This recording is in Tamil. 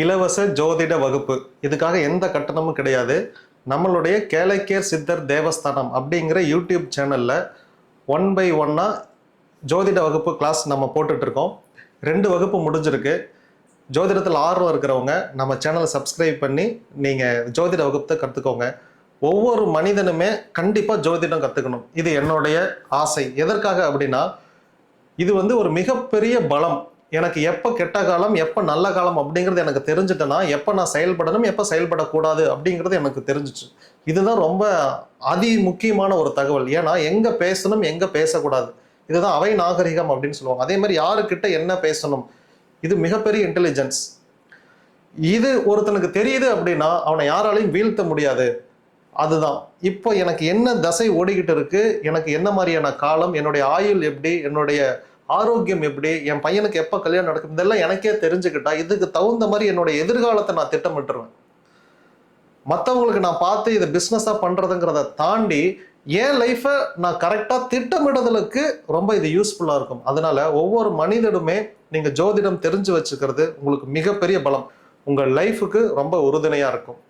இலவச ஜோதிட வகுப்பு. இதுக்காக எந்த கட்டணமும் கிடையாது. நம்மளுடைய கேளைக்கேர் சித்தர் தேவஸ்தானம் அப்படிங்கிற யூடியூப் சேனலில் ஒன் பை ஒன்னாக ஜோதிட வகுப்பு கிளாஸ் நம்ம போட்டுட்ருக்கோம். ரெண்டு வகுப்பு முடிஞ்சிருக்கு. ஜோதிடத்தில் ஆர்வம் இருக்கிறவங்க நம்ம சேனலை சப்ஸ்கிரைப் பண்ணி நீங்கள் ஜோதிட வகுப்பை கற்றுக்கோங்க ஒவ்வொரு மனிதனுமே கண்டிப்பாக ஜோதிடம் கற்றுக்கணும் இது என்னுடைய ஆசை. எதற்காக அப்படின்னா இது வந்து ஒரு மிகப்பெரிய பலம். எனக்கு எப்போ கெட்ட காலம் எப்போ நல்ல காலம் அப்படிங்கிறது எனக்கு தெரிஞ்சுட்டேன்னா எப்போ நான் செயல்படணும் எப்போ செயல்படக்கூடாது அப்படிங்கிறது எனக்கு தெரிஞ்சிச்சு. இதுதான் ரொம்ப அதி முக்கியமான ஒரு தகவல். ஏன்னா எங்கே பேசணும் எங்கே பேசக்கூடாது. இதுதான் அவை நாகரிகம் அப்படின்னு சொல்லுவாங்க. அதே மாதிரி யாருக்கிட்ட என்ன பேசணும்? இது மிகப்பெரிய இன்டெலிஜென்ஸ் இது ஒருத்தனுக்கு தெரியுது அப்படின்னா அவனை யாராலையும் வீழ்த்த முடியாது. அதுதான். இப்போ எனக்கு என்ன தசை ஓடிக்கிட்டு இருக்கு? எனக்கு என்ன மாதிரியான காலம்? என்னுடைய ஆயுள் எப்படி? என்னுடைய ஆரோக்கியம் எப்படி என் பையனுக்கு எப்போ கல்யாணம் நடக்கும் இதெல்லாம் எனக்கே தெரிஞ்சுக்கிட்டா இதுக்கு தகுந்த மாதிரி என்னுடைய எதிர்காலத்தை நான் திட்டமிட்டுருவேன். மற்றவங்களுக்கு நான் பார்த்து இதை பிஸ்னஸாக பண்ணுறதுங்கிறத தாண்டி என் லைஃப்பை நான் கரெக்டாக திட்டமிடுதலுக்கு ரொம்ப இது யூஸ்ஃபுல்லாக இருக்கும். அதனால ஒவ்வொரு மனிதனுமே நீங்கள் ஜோதிடம் தெரிஞ்சு வச்சுக்கிறது உங்களுக்கு மிகப்பெரிய பலம். உங்கள் லைஃபுக்கு ரொம்ப உறுதுணையாக இருக்கும்.